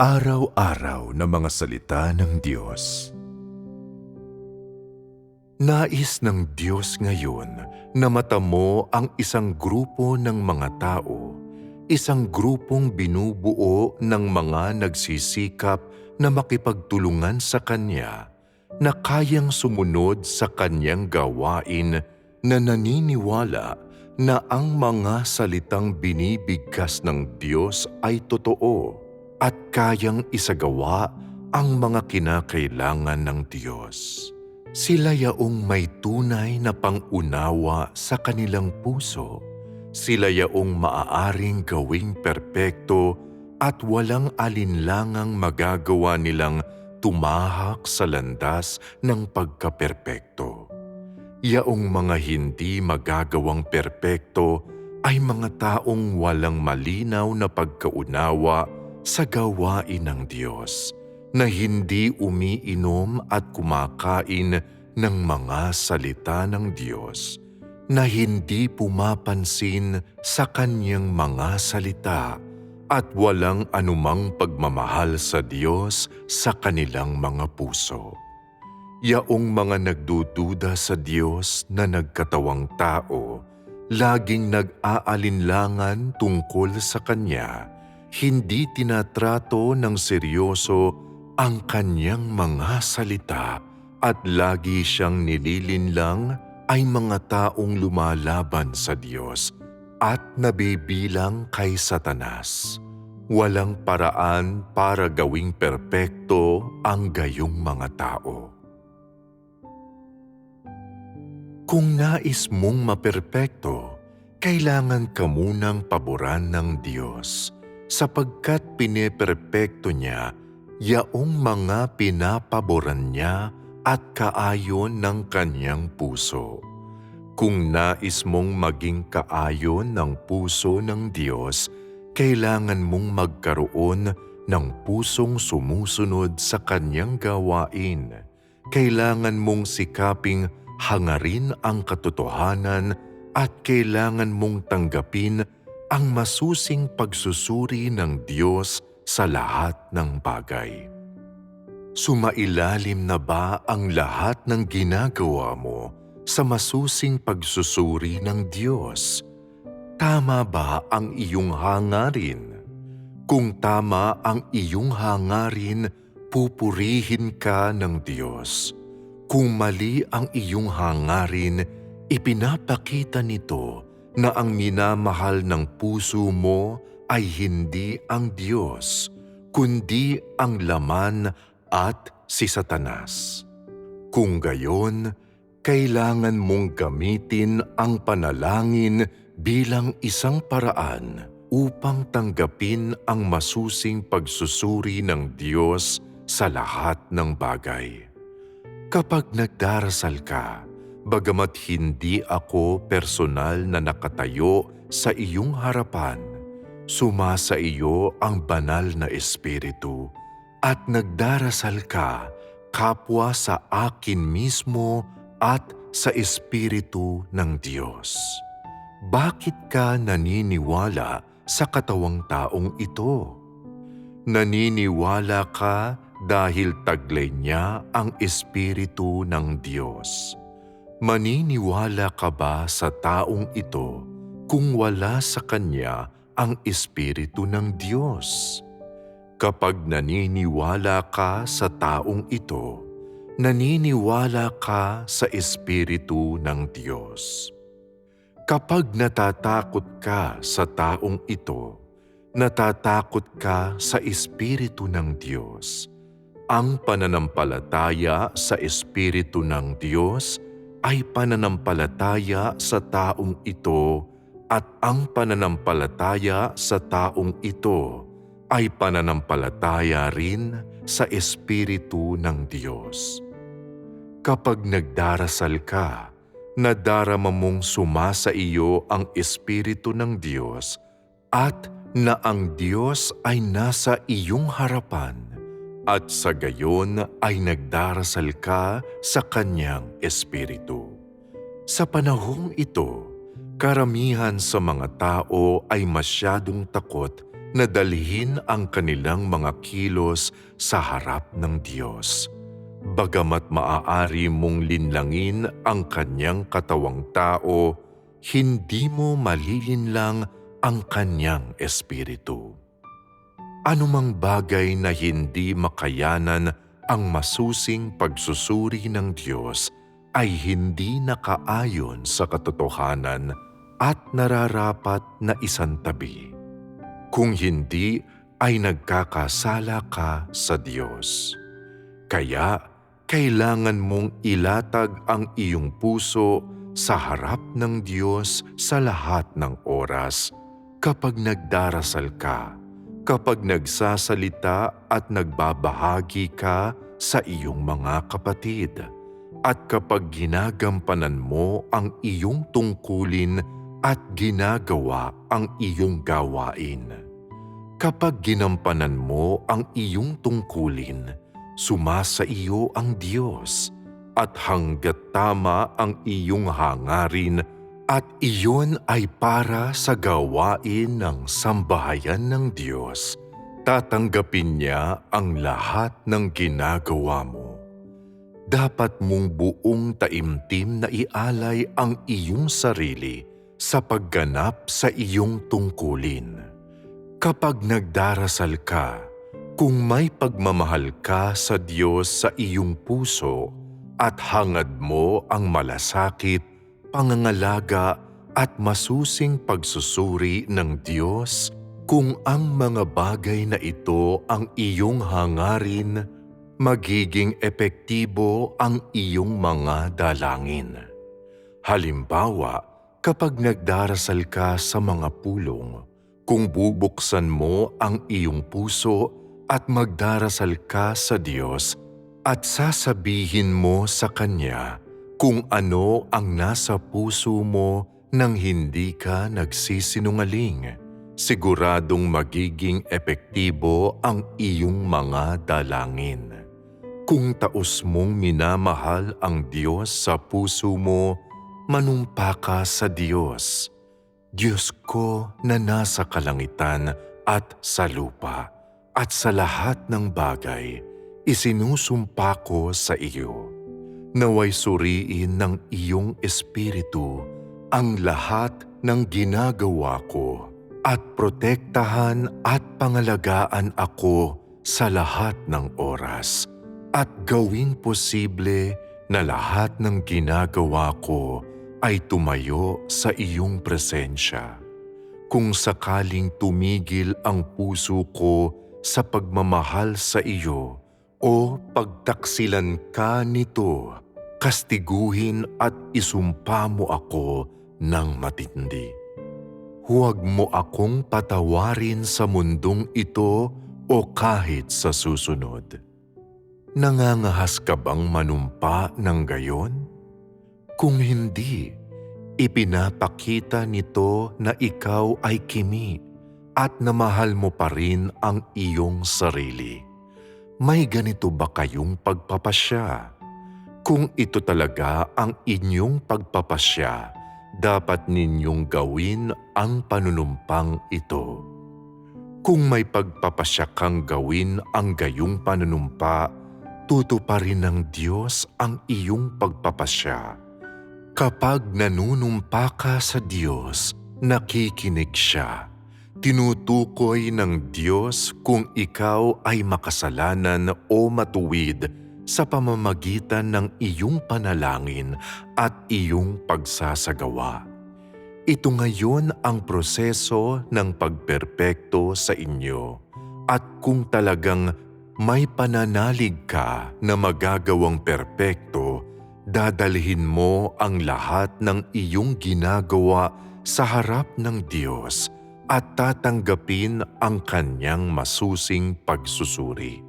Araw-araw na mga salita ng Diyos. Nais ng Diyos ngayon na matamo ang isang grupo ng mga tao, isang grupong binubuo ng mga nagsisikap na makipagtulungan sa Kanya, na kayang sumunod sa Kanyang gawain na naniniwala na ang mga salitang binibigkas ng Diyos ay totoo at kayang isagawa ang mga kinakailangan ng Diyos. Sila yaong may tunay na pangunawa sa kanilang puso. Sila yaong maaaring gawing perpekto at walang alinlangang magagawa nilang tumahak sa landas ng pagkaperpekto. Yaong mga hindi magagawang perpekto ay mga taong walang malinaw na pagkaunawa sa gawain ng Diyos na hindi umiinom at kumakain ng mga salita ng Diyos na hindi pumapansin sa kanyang mga salita at walang anumang pagmamahal sa Diyos sa kanilang mga puso. Yaong mga nagdududa sa Diyos na nagkatawang tao, laging nag-aalinlangan tungkol sa Kanya, hindi tinatrato ng seryoso ang kanyang mga salita at lagi siyang nililinlang ay mga taong lumalaban sa Diyos at nabibilang kay Satanas. Walang paraan para gawing perpekto ang gayong mga tao. Kung nais mong maperpekto, kailangan ka munang paboran ng Diyos sapagkat pineperpekto niya yaong mga pinapaboran niya at kaayon ng kanyang puso. Kung nais mong maging kaayon ng puso ng Diyos, kailangan mong magkaroon ng pusong sumusunod sa kanyang gawain. Kailangan mong sikaping hangarin ang katotohanan at kailangan mong tanggapin ang masusing pagsusuri ng Diyos sa lahat ng bagay. Sumailalim na ba ang lahat ng ginagawa mo sa masusing pagsusuri ng Diyos? Tama ba ang iyong hangarin? Kung tama ang iyong hangarin, pupurihin ka ng Diyos. Kung mali ang iyong hangarin, ipinapakita nito na ang minamahal ng puso mo ay hindi ang Diyos, kundi ang laman at si Satanas. Kung gayon, kailangan mong gamitin ang panalangin bilang isang paraan upang tanggapin ang masusing pagsusuri ng Diyos sa lahat ng bagay. Kapag nagdarasal ka, bagamat hindi ako personal na nakatayo sa iyong harapan, sumasa iyo ang banal na Espiritu at nagdarasal ka kapwa sa akin mismo at sa Espiritu ng Diyos. Bakit ka naniniwala sa katawang taong ito? Naniniwala ka dahil taglay niya ang Espiritu ng Diyos. Maniniwala ka ba sa taong ito kung wala sa kanya ang Espiritu ng Diyos? Kapag naniniwala ka sa taong ito, naniniwala ka sa Espiritu ng Diyos. Kapag natatakot ka sa taong ito, natatakot ka sa Espiritu ng Diyos. Ang pananampalataya sa Espiritu ng Diyos ay pananampalataya sa taong ito at ang pananampalataya sa taong ito ay pananampalataya rin sa Espiritu ng Diyos. Kapag nagdarasal ka, nadarama mong sumasa iyo ang Espiritu ng Diyos at na ang Diyos ay nasa iyong harapan at sa gayon ay nagdarasal ka sa Kanyang Espiritu. Sa panahong ito, karamihan sa mga tao ay masyadong takot na dalhin ang kanilang mga kilos sa harap ng Diyos. Bagamat maaari mong linlangin ang kanyang katawang tao, hindi mo malilinlang ang kanyang espiritu. Anumang bagay na hindi makayanan ang masusing pagsusuri ng Diyos ay hindi nakaayon sa katotohanan at nararapat na isantabi. Kung hindi ay nagkakasala ka sa Diyos. Kaya kailangan mong ilatag ang iyong puso sa harap ng Diyos sa lahat ng oras kapag nagdarasal ka, kapag nagsasalita at nagbabahagi ka sa iyong mga kapatid, at kapag ginagampanan mo ang iyong tungkulin at ginagawa ang iyong gawain. Kapag ginampanan mo ang iyong tungkulin, sumasa iyo ang Diyos at hanggat tama ang iyong hangarin at iyon ay para sa gawain ng sambahayan ng Diyos, tatanggapin niya ang lahat ng ginagawa mo. Dapat mong buong taimtim na ialay ang iyong sarili sa pagganap sa iyong tungkulin. Kapag nagdarasal ka, kung may pagmamahal ka sa Diyos sa iyong puso at hangad mo ang malasakit, pangangalaga at masusing pagsusuri ng Diyos, kung ang mga bagay na ito ang iyong hangarin, magiging epektibo ang iyong mga dalangin. Halimbawa, kapag nagdarasal ka sa mga pulong, kung bubuksan mo ang iyong puso at magdarasal ka sa Diyos at sasabihin mo sa Kanya kung ano ang nasa puso mo nang hindi ka nagsisinungaling, siguradong magiging epektibo ang iyong mga dalangin. Kung taos mong minamahal ang Diyos sa puso mo, manumpa ka sa Diyos Diyos ko na nasa kalangitan at sa lupa at sa lahat ng bagay, isinusumpa ko sa iyo. Naway suriin ng iyong espiritu ang lahat ng ginagawa ko at protektahan at pangalagaan ako sa lahat ng oras at gawing posible na lahat ng ginagawa ko ay tumayo sa iyong presensya. Kung sakaling tumigil ang puso ko sa pagmamahal sa iyo o pagtaksilan ka nito, kastiguhin at isumpa mo ako ng matindi. Huwag mo akong patawarin sa mundong ito o kahit sa susunod. Nangangahas ka bang manumpa ng gayon? Kung hindi, ipinapakita nito na ikaw ay kimi at namahal mo pa rin ang iyong sarili. May ganito ba kayong pagpapasya? Kung ito talaga ang inyong pagpapasya, dapat ninyong gawin ang panunumpang ito. Kung may pagpapasya kang gawin ang gayong panunumpa, tutuparin ng Diyos ang iyong pagpapasya Kapag nanunumpa ka sa Diyos, nakikinig siya. Tinutukoy ng Diyos kung ikaw ay makasalanan o matuwid sa pamamagitan ng iyong panalangin at iyong pagsasagawa. Ito ngayon ang proseso ng pagperpekto sa inyo at kung talagang may pananalig ka na magagawang perpekto, dadalhin mo ang lahat ng iyong ginagawa sa harap ng Diyos at tatanggapin ang Kanyang masusing pagsusuri.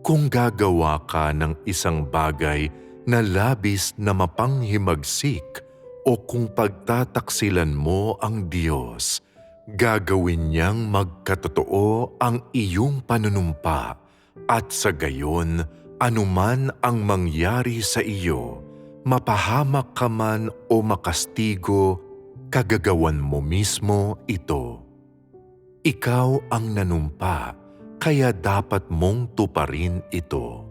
Kung gagawa ka ng isang bagay na labis na mapanghimagsik o kung pagtataksilan mo ang Diyos, gagawin niyang magkatotoo ang iyong panunumpa at sa gayon anuman ang mangyari sa iyo, mapahamak ka man o makastigo, kagagawan mo mismo ito. Ikaw ang nanumpa, kaya dapat mong tuparin ito.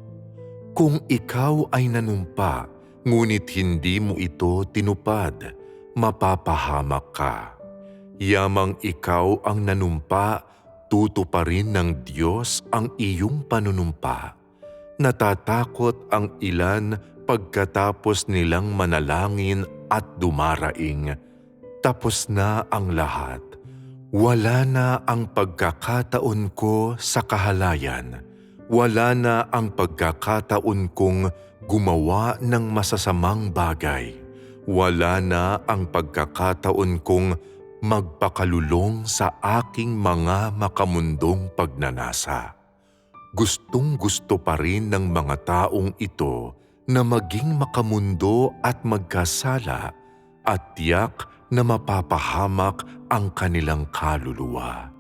Kung ikaw ay nanumpa, ngunit hindi mo ito tinupad, mapapahamak ka. Yamang ikaw ang nanumpa, tutuparin ng Diyos ang iyong panunumpa. Natatakot ang ilan pagkatapos nilang manalangin at dumaraing. Tapos na ang lahat. Wala na ang pagkakataon ko sa kahalayan. Wala na ang pagkakataon kong gumawa ng masasamang bagay. Wala na ang pagkakataon kong magpakalulong sa aking mga makamundong pagnanasa. Gustong gusto pa rin ng mga taong ito na maging makamundo at magkasala at tiyak na mapapahamak ang kanilang kaluluwa.